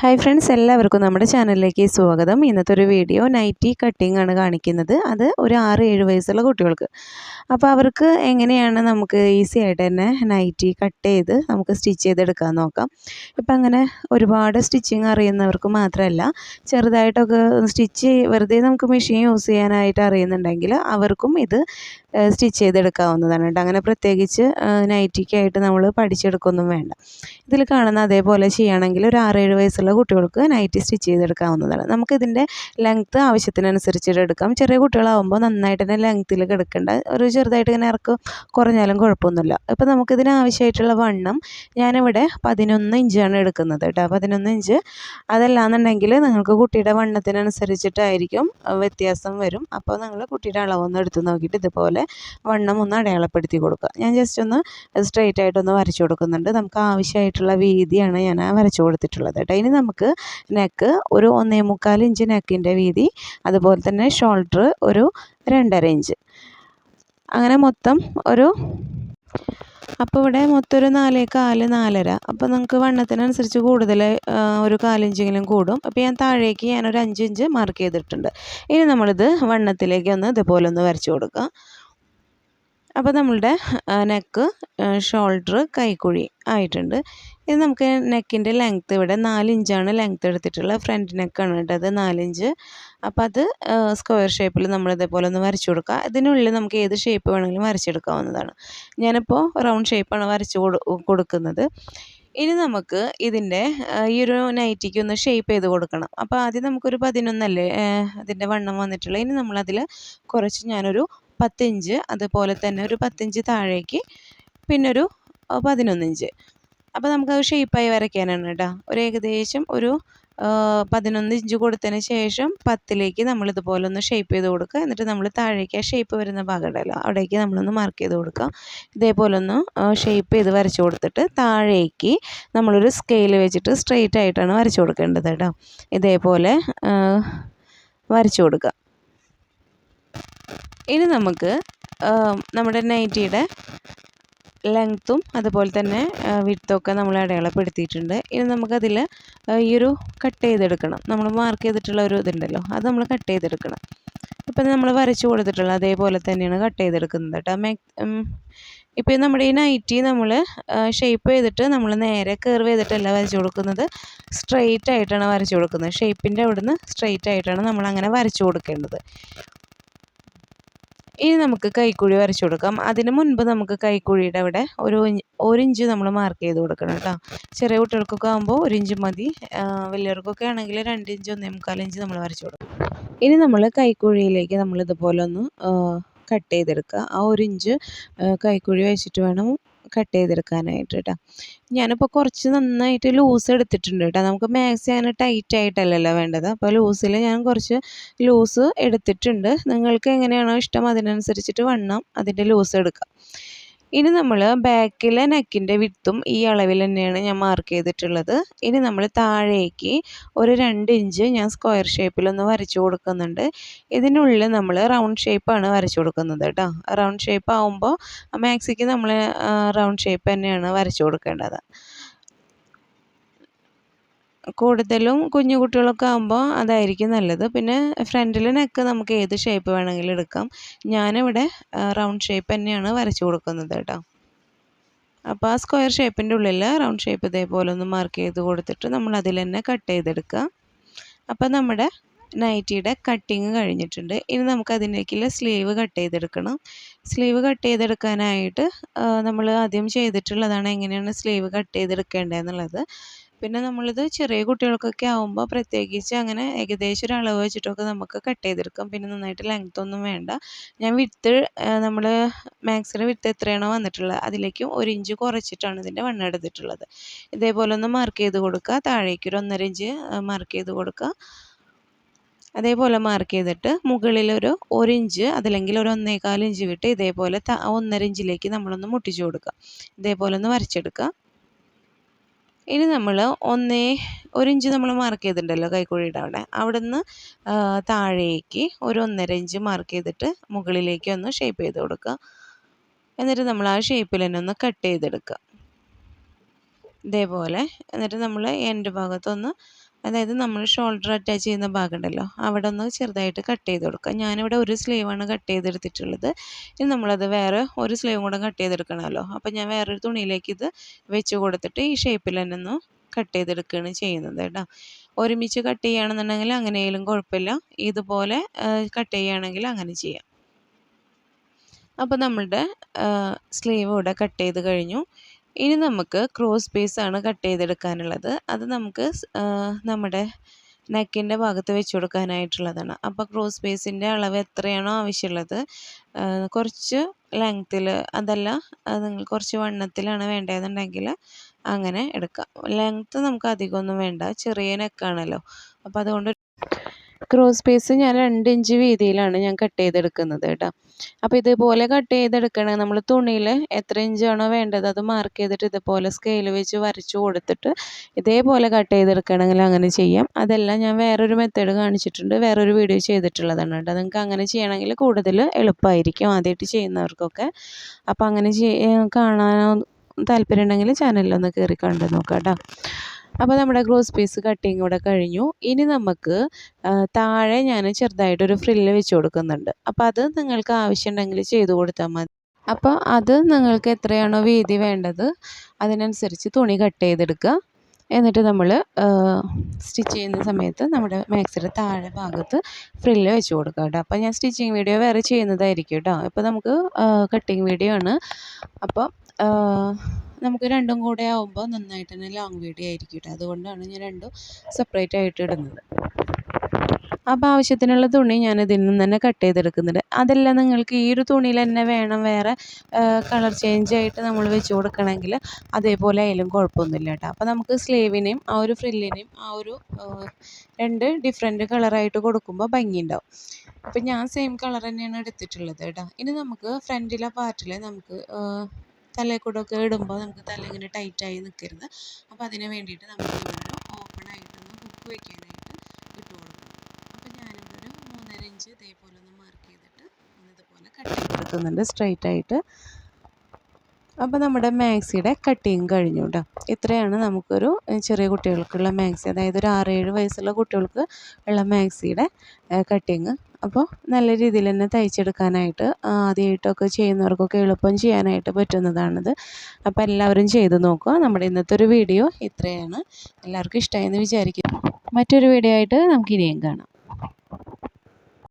Hi friends എല്ലാവർക്കും നമ്മുടെ ചാനലിലേക്ക് സ്വാഗതം. ഇന്നത്തെ ഒരു വീഡിയോ നൈറ്റി കട്ടിംഗ് ആണ് കാണിക്കുന്നത്. അത് ഒരു ആറ് ഏഴ് വയസ്സുള്ള കുട്ടികൾക്ക്. അപ്പോൾ അവർക്ക് എങ്ങനെയാണ് നമുക്ക് ഈസി ആയിട്ട് തന്നെ നൈറ്റി കട്ട് ചെയ്ത് നമുക്ക് സ്റ്റിച്ച് ചെയ്തെടുക്കാൻ നോക്കാം. ഇപ്പം അങ്ങനെ ഒരുപാട് സ്റ്റിച്ചിങ് അറിയുന്നവർക്ക് മാത്രമല്ല ചെറുതായിട്ടൊക്കെ സ്റ്റിച്ച് വെറുതെ നമുക്ക് മെഷീൻ യൂസ് ചെയ്യാനായിട്ട് അറിയുന്നുണ്ടെങ്കിൽ അവർക്കും ഇത് സ്റ്റിച്ച് ചെയ്തെടുക്കാവുന്നതാണ് കേട്ടോ. അങ്ങനെ പ്രത്യേകിച്ച് നൈറ്റിക്കായിട്ട് നമ്മൾ പഠിച്ചെടുക്കൊന്നും വേണ്ട. ഇതിൽ കാണുന്ന അതേപോലെ ചെയ്യുകയാണെങ്കിൽ ഒരു ആറേഴ് വയസ്സുള്ള കുട്ടികൾക്ക് നൈറ്റി സ്റ്റിച്ച് ചെയ്തെടുക്കാവുന്നതാണ്. നമുക്കിതിന്റെ ലെങ്ത്ത് ആവശ്യത്തിനനുസരിച്ചിട്ട് എടുക്കാം. ചെറിയ കുട്ടികളാവുമ്പോൾ നന്നായിട്ട് തന്നെ ലെങ്ത്തിൽ കിടക്കേണ്ട. ഒരു ചെറുതായിട്ട് ഇങ്ങനെ ഇറക്ക് കുറഞ്ഞാലും കുഴപ്പമൊന്നുമില്ല. ഇപ്പോൾ നമുക്കിതിന് ആവശ്യമായിട്ടുള്ള വണ്ണം ഞാനിവിടെ പതിനൊന്ന് ഇഞ്ചാണ് എടുക്കുന്നത് കേട്ടോ. പതിനൊന്ന് ഇഞ്ച്. അതല്ലാന്നുണ്ടെങ്കിൽ നിങ്ങൾക്ക് കുട്ടിയുടെ വണ്ണത്തിനനുസരിച്ചിട്ടായിരിക്കും വ്യത്യാസം വരും. അപ്പോൾ നിങ്ങൾ കുട്ടിയുടെ അളവൊന്ന് എടുത്ത് നോക്കിയിട്ട് ഇതുപോലെ വണ്ണം ഒന്ന് അടയാളപ്പെടുത്തി കൊടുക്കുക. ഞാൻ ജസ്റ്റ് ഒന്ന് സ്ട്രെയിറ്റ് ആയിട്ടൊന്ന് വരച്ചു കൊടുക്കുന്നുണ്ട്. നമുക്ക് ആവശ്യമായിട്ടുള്ള വീതിയാണ് ഞാൻ വരച്ചു കൊടുത്തിട്ടുള്ളത് കേട്ടോ. ഇനി നമുക്ക് നെക്ക് ഒരു ഒന്നേ മുക്കാൽ ഇഞ്ച് നെക്കിന്റെ വീതി അതുപോലെ തന്നെ ഷോൾഡർ ഒരു രണ്ടര ഇഞ്ച്. അങ്ങനെ മൊത്തം ഒരു അപ്പോൾ ഇവിടെ മൊത്തം ഒരു നാലേ കാൽ നാലര. അപ്പോൾ നമുക്ക് വണ്ണത്തിനനുസരിച്ച് കൂടുതൽ ഒരു കാലിഞ്ചെങ്കിലും കൂടും. അപ്പോൾ ഞാൻ താഴേക്ക് ഞാനൊരു അഞ്ച് ഇഞ്ച് മാർക്ക് ചെയ്തിട്ടുണ്ട്. ഇനി നമ്മളിത് വണ്ണത്തിലേക്ക് ഒന്ന് ഇതുപോലെ ഒന്ന് വരച്ചു കൊടുക്കുക അപ്പോൾ നമ്മളുടെ നെക്ക് ഷോൾഡർ കൈക്കുഴി ആയിട്ടുണ്ട്. ഇത് നമുക്ക് നെക്കിന്റെ ലെങ്ത്ത് ഇവിടെ നാലിഞ്ചാണ് ലെങ്ത്ത് എടുത്തിട്ടുള്ളത്. ഫ്രണ്ട് നെക്കാണ് കേട്ടത് നാലിഞ്ച് അപ്പോൾ അത് സ്ക്വയർ ഷേപ്പിൽ നമ്മൾ ഇതേപോലെ ഒന്ന് വരച്ചു കൊടുക്കുക. ഇതിനുള്ളിൽ നമുക്ക് ഏത് ഷേപ്പ് വേണമെങ്കിലും വരച്ചെടുക്കാവുന്നതാണ്. ഞാനിപ്പോൾ റൗണ്ട് ഷേപ്പാണ് വരച്ചു കൊടുക്കുന്നത്. ഇനി നമുക്ക് ഇതിന്റെ ഈ ഒരു നൈറ്റിക്ക് ഒന്ന് ഷേപ്പ് ചെയ്ത് കൊടുക്കണം. അപ്പോൾ ആദ്യം നമുക്കൊരു പതിനൊന്നല്ലേ അതിന്റെ വണ്ണം വന്നിട്ടുള്ളത്. ഇനി നമ്മളതിൽ കുറച്ച് ഞാനൊരു പത്തിഞ്ച് അതുപോലെ തന്നെ ഒരു പത്തിഞ്ച് താഴേക്ക് പിന്നൊരു പതിനൊന്നിഞ്ച്. അപ്പോൾ നമുക്കത് ഷേപ്പായി വരയ്ക്കാനാണ് കേട്ടോ ഒരു ഏകദേശം ഒരു പതിനൊന്ന് ഇഞ്ച് കൊടുത്തതിന് ശേഷം പത്തിലേക്ക് നമ്മൾ ഇതുപോലെ ഒന്ന് ഷേപ്പ് ചെയ്ത് കൊടുക്കുക. എന്നിട്ട് നമ്മൾ താഴേക്ക് ആ ഷേപ്പ് വരുന്ന ഭാഗം ഉണ്ടല്ലോ അവിടേക്ക് നമ്മളൊന്ന് മാർക്ക് ചെയ്ത് കൊടുക്കുക. ഇതേപോലെ ഒന്ന് ഷേപ്പ് ചെയ്ത് വരച്ച് കൊടുത്തിട്ട് താഴേക്ക് നമ്മളൊരു സ്കെയിൽ വെച്ചിട്ട് സ്ട്രെയിറ്റ് ആയിട്ടാണ് വരച്ച് കൊടുക്കേണ്ടത് കേട്ടോ ഇതേപോലെ വരച്ച് കൊടുക്കുക. ഇനി നമുക്ക് നമ്മുടെ നൈറ്റിയുടെ ലെങ്ത്തും അതുപോലെ തന്നെ വിടുത്തൊക്കെ നമ്മൾ അടയാളപ്പെടുത്തിയിട്ടുണ്ട്. ഇനി നമുക്കതിൽ ഈ ഒരു കട്ട് ചെയ്തെടുക്കണം. നമ്മൾ മാർക്ക് ചെയ്തിട്ടുള്ള ഒരു ഇതുണ്ടല്ലോ അത് നമ്മൾ കട്ട് ചെയ്തെടുക്കണം. ഇപ്പം നമ്മൾ വരച്ചു കൊടുത്തിട്ടുള്ള അതേപോലെ തന്നെയാണ് കട്ട് ചെയ്തെടുക്കുന്നത് കേട്ടോ. മേ ഇപ്പം നമ്മുടെ ഈ നൈറ്റി നമ്മൾ ഷേപ്പ് ചെയ്തിട്ട് നമ്മൾ നേരെ കർവ് ചെയ്തിട്ടല്ല വരച്ചു കൊടുക്കുന്നത്. സ്ട്രെയിറ്റ് ആയിട്ടാണ് വരച്ചു കൊടുക്കുന്നത്. ഷേപ്പിന്റെ അവിടുന്ന് സ്ട്രെയിറ്റ് ആയിട്ടാണ് നമ്മൾ അങ്ങനെ വരച്ചു കൊടുക്കേണ്ടത്. ഇനി നമുക്ക് കൈക്കുഴി വരച്ചു കൊടുക്കാം. അതിന് മുൻപ് നമുക്ക് കൈക്കുഴിയുടെ അവിടെ ഒരു ഒരു ഇഞ്ച് നമ്മൾ മാർക്ക് ചെയ്ത് കൊടുക്കണം കേട്ടോ. ചെറിയ കുട്ടികൾക്കൊക്കെ ആകുമ്പോൾ ഒരു ഇഞ്ച് മതി. വലിയവർക്കൊക്കെ ആണെങ്കിൽ രണ്ട് ഇഞ്ച് ഒന്നേ മുക്കാൽ ഇഞ്ച് നമ്മൾ വരച്ചു കൊടുക്കും. ഇനി നമ്മൾ കൈക്കുഴിയിലേക്ക് നമ്മൾ ഇതുപോലെ ഒന്ന് കട്ട് ചെയ്തെടുക്കുക. ആ ഒരു ഇഞ്ച് കൈക്കുഴി വെച്ചിട്ട് വേണം കട്ട് ചെയ്തെടുക്കാനായിട്ട് കേട്ടോ ഞാനിപ്പോൾ കുറച്ച് നന്നായിട്ട് ലൂസ് എടുത്തിട്ടുണ്ട് കേട്ടോ നമുക്ക് മാക്സി അങ്ങനെ ടൈറ്റ് ആയിട്ടല്ലല്ലോ വേണ്ടത്. അപ്പോൾ ലൂസിൽ ഞാൻ കുറച്ച് ലൂസ് എടുത്തിട്ടുണ്ട്. നിങ്ങൾക്ക് എങ്ങനെയാണോ ഇഷ്ടം അതിനനുസരിച്ചിട്ട് വണ്ണം അതിന്റെ ലൂസ് എടുക്കാം. ഇനി നമ്മൾ ബാക്കിലെ നെക്കിന്റെ വിത്തും ഈ അളവിൽ തന്നെയാണ് ഞാൻ മാർക്ക് ചെയ്തിട്ടുള്ളത്. ഇനി നമ്മൾ താഴേക്ക് ഒരു രണ്ട് ഇഞ്ച് ഞാൻ സ്ക്വയർ ഷേപ്പിലൊന്ന് വരച്ചു കൊടുക്കുന്നുണ്ട്. ഇതിനുള്ളിൽ നമ്മൾ റൗണ്ട് ഷേപ്പാണ് വരച്ചു കൊടുക്കുന്നത് കേട്ടോ. റൗണ്ട് ഷേപ്പ് ആകുമ്പോൾ മാക്സിക്ക് നമ്മൾ റൗണ്ട് ഷേപ്പ് തന്നെയാണ് വരച്ചു കൊടുക്കേണ്ടത്. കൂടുതലും കുഞ്ഞു കുട്ടികളൊക്കെ ആകുമ്പോൾ അതായിരിക്കും നല്ലത്. പിന്നെ ഫ്രണ്ടിൽ നെക്ക് നമുക്ക് ഏത് ഷേപ്പ് വേണമെങ്കിലും എടുക്കാം. ഞാനിവിടെ റൗണ്ട് ഷേപ്പ് തന്നെയാണ് വരച്ചു കൊടുക്കുന്നത് കേട്ടോ. അപ്പോൾ ആ സ്ക്വയർ ഷേപ്പിന്റെ ഉള്ളിൽ റൗണ്ട് ഷേപ്പ് ഇതേപോലെ ഒന്ന് മാർക്ക് ചെയ്ത് കൊടുത്തിട്ട് നമ്മൾ അതിൽ തന്നെ കട്ട് ചെയ്തെടുക്കുക. അപ്പോൾ നമ്മുടെ നൈറ്റിയുടെ കട്ടിങ് കഴിഞ്ഞിട്ടുണ്ട്. ഇനി നമുക്ക് അതിലേക്കുള്ള സ്ലീവ് കട്ട് ചെയ്തെടുക്കണം. സ്ലീവ് കട്ട് ചെയ്തെടുക്കാനായിട്ട് നമ്മൾ ആദ്യം ചെയ്തിട്ടുള്ളതാണ് എങ്ങനെയാണ് സ്ലീവ് കട്ട് ചെയ്തെടുക്കേണ്ടതെന്നുള്ളത് പിന്നെ നമ്മളിത് ചെറിയ കുട്ടികൾക്കൊക്കെ ആകുമ്പോൾ പ്രത്യേകിച്ച് അങ്ങനെ ഏകദേശം ഒരു അളവ് വെച്ചിട്ടൊക്കെ നമുക്ക് കട്ട് ചെയ്തെടുക്കാം. പിന്നെ നന്നായിട്ട് ലെങ്ത് ഒന്നും വേണ്ട. ഞാൻ വിത്ത് നമ്മൾ മാക്സിന്റെ വിത്ത് എത്രയാണോ വന്നിട്ടുള്ളത് അതിലേക്കും ഒരു ഇഞ്ച് കുറച്ചിട്ടാണ് ഇതിന്റെ വണ്ണം എടുത്തിട്ടുള്ളത്. ഇതേപോലെ ഒന്ന് മാർക്ക് ചെയ്ത് കൊടുക്കുക. താഴേക്ക് ഒരു ഒന്നര ഇഞ്ച് മാർക്ക് ചെയ്ത് കൊടുക്കുക. അതേപോലെ മാർക്ക് ചെയ്തിട്ട് മുകളിൽ ഒരു ഒരു ഇഞ്ച് അതല്ലെങ്കിൽ ഒരു ഒന്നേകാൽ ഇഞ്ച് വിട്ട് ഇതേപോലെ ഒന്നര ഇഞ്ചിലേക്ക് നമ്മളൊന്ന് മുട്ടിച്ചു കൊടുക്കുക. ഇതേപോലെ ഒന്ന് വരച്ചെടുക്കുക. ഇനി നമ്മൾ ഒന്നേ ഒരു ഇഞ്ച് നമ്മൾ മാർക്ക് ചെയ്തിട്ടുണ്ടല്ലോ കൈക്കുഴിയുടെ അവിടെ. അവിടെ നിന്ന് താഴേക്ക് ഒരു ഒന്നര ഇഞ്ച് മാർക്ക് ചെയ്തിട്ട് മുകളിലേക്ക് ഒന്ന് ഷേപ്പ് ചെയ്ത് കൊടുക്കുക. എന്നിട്ട് നമ്മൾ ആ ഷേപ്പിൽ തന്നെ ഒന്ന് കട്ട് ചെയ്തെടുക്കുക. ഇതേപോലെ. എന്നിട്ട് നമ്മൾ എൻഡ് ഭാഗത്തൊന്ന് അതായത് നമ്മൾ ഷോൾഡർ അറ്റാച്ച് ചെയ്യുന്ന ഭാഗമുണ്ടല്ലോ അവിടെ ഒന്ന് ചെറുതായിട്ട് കട്ട് ചെയ്ത് കൊടുക്കുക. ഞാനിവിടെ ഒരു സ്ലീവാണ് കട്ട് ചെയ്തെടുത്തിട്ടുള്ളത്. ഇനി നമ്മളത് വേറെ ഒരു സ്ലീവും കൂടെ കട്ട് ചെയ്തെടുക്കണമല്ലോ. അപ്പോൾ ഞാൻ വേറൊരു തുണിയിലേക്ക് ഇത് വെച്ച് കൊടുത്തിട്ട് ഈ ഷേപ്പിൽ തന്നെ ഒന്ന് കട്ട് ചെയ്തെടുക്കുകയാണ് ചെയ്യുന്നത് കേട്ടോ. ഒരുമിച്ച് കട്ട് ചെയ്യുകയാണെന്നുണ്ടെങ്കിൽ അങ്ങനെയായാലും കുഴപ്പമില്ല. ഇതുപോലെ കട്ട് ചെയ്യുകയാണെങ്കിൽ അങ്ങനെ ചെയ്യാം. അപ്പോൾ നമ്മളുടെ സ്ലീവ് ഇവിടെ കട്ട് ചെയ്ത് കഴിഞ്ഞു. ഇനി നമുക്ക് ക്രോസ് പീസാണ് കട്ട് ചെയ്തെടുക്കാനുള്ളത്. അത് നമുക്ക് നമ്മുടെ നെക്കിന്റെ ഭാഗത്ത് വെച്ച് കൊടുക്കാനായിട്ടുള്ളതാണ്. അപ്പോൾ ക്രോസ് പീസിന്റെ അളവ് എത്രയാണോ ആവശ്യമുള്ളത് കുറച്ച് ലെങ്ത്തിൽ അതല്ല നിങ്ങൾ കുറച്ച് വണ്ണത്തിലാണ് വേണ്ടതെന്നുണ്ടെങ്കിൽ അങ്ങനെ എടുക്കാം. ലെങ്ത്ത് നമുക്ക് അധികമൊന്നും വേണ്ട ചെറിയ നെക്കാണല്ലോ അപ്പോൾ അതുകൊണ്ട് ക്രോസ് പീസ് ഞാൻ രണ്ട് ഇഞ്ച് വീതിയിലാണ് ഞാൻ കട്ട് ചെയ്തെടുക്കുന്നത് കേട്ടോ. അപ്പോൾ ഇതുപോലെ കട്ട് ചെയ്തെടുക്കണേ നമ്മൾ തുണിയിൽ എത്ര ഇഞ്ചാണോ വേണ്ടത് അത് മാർക്ക് ചെയ്തിട്ട് ഇതുപോലെ സ്കെയിൽ വെച്ച് വരച്ചു കൊടുത്തിട്ട് ഇതേപോലെ കട്ട് ചെയ്തെടുക്കണമെങ്കിൽ അങ്ങനെ ചെയ്യാം. അതെല്ലാം ഞാൻ വേറൊരു മെത്തേഡ് കാണിച്ചിട്ടുണ്ട്. വേറൊരു വീഡിയോ ചെയ്തിട്ടുള്ളതാണ് കേട്ടോ. നിങ്ങൾക്ക് അങ്ങനെ ചെയ്യണമെങ്കിൽ കൂടുതൽ എളുപ്പമായിരിക്കും ആദ്യമായിട്ട് ചെയ്യുന്നവർക്കൊക്കെ. അപ്പോൾ അങ്ങനെ കാണാൻ താല്പര്യം ഉണ്ടെങ്കിൽ ചാനലിലൊന്ന് കയറി കണ്ടു നോക്കാം കേട്ടോ. അപ്പോൾ നമ്മുടെ ഗ്രോസ് പീസ് കട്ടിങ് ഇവിടെ കഴിഞ്ഞു. ഇനി നമുക്ക് താഴെ ഞാൻ ചെറുതായിട്ടൊരു ഫ്രില്ല് വെച്ച് കൊടുക്കുന്നുണ്ട്. അപ്പോൾ അത് നിങ്ങൾക്ക് ആവശ്യമുണ്ടെങ്കിൽ ചെയ്തു കൊടുത്താൽ മതി. അപ്പോൾ അത് നിങ്ങൾക്ക് എത്രയാണോ വീതി വേണ്ടത് അതിനനുസരിച്ച് തുണി കട്ട് ചെയ്തെടുക്കുക. എന്നിട്ട് നമ്മൾ സ്റ്റിച്ച് ചെയ്യുന്ന സമയത്ത് നമ്മുടെ മാക്സിയുടെ താഴെ ഭാഗത്ത് ഫ്രില്ല് വെച്ച് കൊടുക്കുക കേട്ടോ. അപ്പോൾ ഞാൻ സ്റ്റിച്ചിങ് വീഡിയോ വേറെ ചെയ്യുന്നതായിരിക്കും കേട്ടോ. ഇപ്പോൾ നമുക്ക് കട്ടിങ് വീഡിയോ ആണ്. അപ്പോൾ നമുക്ക് രണ്ടും കൂടെ ആവുമ്പോൾ നന്നായിട്ട് തന്നെ ലോങ് വീഡിയോ ആയിരിക്കും കേട്ടോ അതുകൊണ്ടാണ് ഞാൻ രണ്ടും സെപ്പറേറ്റ് ആയിട്ട് ഇടുന്നത്. അപ്പോൾ ആവശ്യത്തിനുള്ള തുണി ഞാൻ ഇതിൽ നിന്ന് തന്നെ കട്ട് ചെയ്തെടുക്കുന്നുണ്ട്. അതെല്ലാം നിങ്ങൾക്ക് ഈ ഒരു തുണിയിൽ തന്നെ വേണം വേറെ കളർ ചേഞ്ച് ആയിട്ട് നമ്മൾ വെച്ച് കൊടുക്കണമെങ്കിൽ അതേപോലെ ആയാലും കുഴപ്പമൊന്നുമില്ല കേട്ടോ അപ്പോൾ നമുക്ക് സ്ലീവിനെയും ആ ഒരു ഫ്രില്ലിനെയും ആ ഒരു രണ്ട് ഡിഫറെന്റ് കളറായിട്ട് കൊടുക്കുമ്പോൾ ഭംഗിയുണ്ടാവും. അപ്പോൾ ഞാൻ സെയിം കളർ തന്നെയാണ് എടുത്തിട്ടുള്ളത് കേട്ടോ ഇനി നമുക്ക് ഫ്രണ്ടിലെ പാർട്ടിൽ നമുക്ക് തലയിൽ കൂടെ ഒക്കെ ഇടുമ്പോൾ നമുക്ക് തല ഇങ്ങനെ ടൈറ്റായി നിൽക്കരുത് അപ്പോൾ അതിന് വേണ്ടിയിട്ട് നമുക്ക് ഇവിടെ ഓപ്പൺ ആയിട്ടൊന്ന് ഹുക്ക് വെക്കാനായിട്ട് ഇട്ട് കൊടുക്കണം അപ്പോൾ ഞാനിവിടെ ഒരു മൂന്നര ഇഞ്ച് ഇതേപോലെ ഒന്ന് മാർക്ക് ചെയ്തിട്ട് ഇതുപോലെ കട്ട് ചെയ്ത് കൊടുക്കുന്നുണ്ട്. സ്ട്രൈറ്റ് ആയിട്ട് അപ്പോൾ നമ്മുടെ മാക്സിയുടെ കട്ടിങ് കഴിഞ്ഞു കേട്ടോ ഇത്രയാണ് നമുക്കൊരു ചെറിയ കുട്ടികൾക്കുള്ള മാക്സി അതായത് ഒരു ആറ് ഏഴ് വയസ്സുള്ള കുട്ടികൾക്ക് ഉള്ള മാക്സിയുടെ കട്ടിങ് അപ്പോൾ നല്ല രീതിയിൽ തന്നെ തയ്ച്ചെടുക്കാനായിട്ട് ആദ്യമായിട്ടൊക്കെ ചെയ്യുന്നവർക്കൊക്കെ എളുപ്പം ചെയ്യാനായിട്ട് പറ്റുന്നതാണിത്. അപ്പോൾ എല്ലാവരും ചെയ്ത് നോക്കുക. നമ്മുടെ ഇന്നത്തെ ഒരു വീഡിയോ ഇത്രയാണ്. എല്ലാവർക്കും ഇഷ്ടമായെന്ന് വിചാരിക്കുന്നു. മറ്റൊരു വീഡിയോ ആയിട്ട് നമുക്ക് ഇനിയും കാണാം.